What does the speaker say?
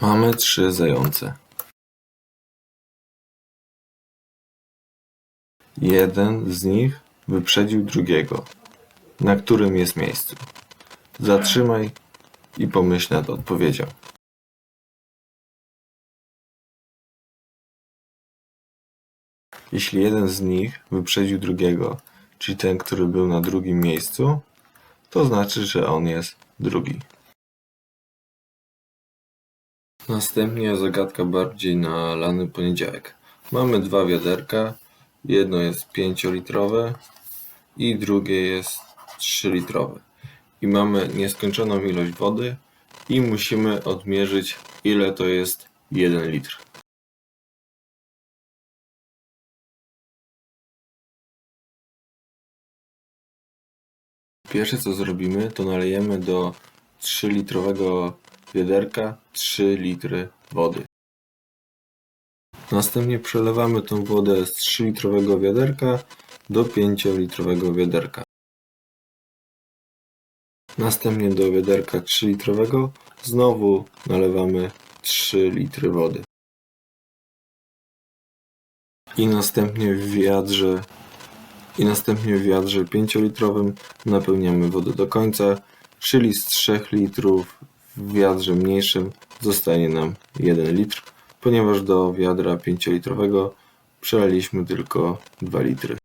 Mamy trzy zające. Jeden z nich wyprzedził drugiego. Na którym jest miejscu? Zatrzymaj i pomyśl nad odpowiedzią. Jeśli jeden z nich wyprzedził drugiego, czyli ten, który był na drugim miejscu, to znaczy, że on jest drugi. Następnie zagadka bardziej na lany poniedziałek. Mamy dwa wiaderka. Jedno jest 5-litrowe i drugie jest 3-litrowe. I mamy nieskończoną ilość wody i musimy odmierzyć ile to jest 1 litr. Pierwsze co zrobimy, to nalejemy do 3-litrowego wiaderka 3 litry wody. Następnie przelewamy tą wodę z 3-litrowego wiaderka do 5-litrowego wiaderka. Następnie do wiaderka 3-litrowego znowu nalewamy 3 litry wody. I następnie w wiadrze i następnie w wiadrze 5-litrowym napełniamy wodę do końca, czyli z 3 litrów w wiadrze mniejszym zostanie nam 1 litr, ponieważ do wiadra 5-litrowego przelaliśmy tylko 2 litry.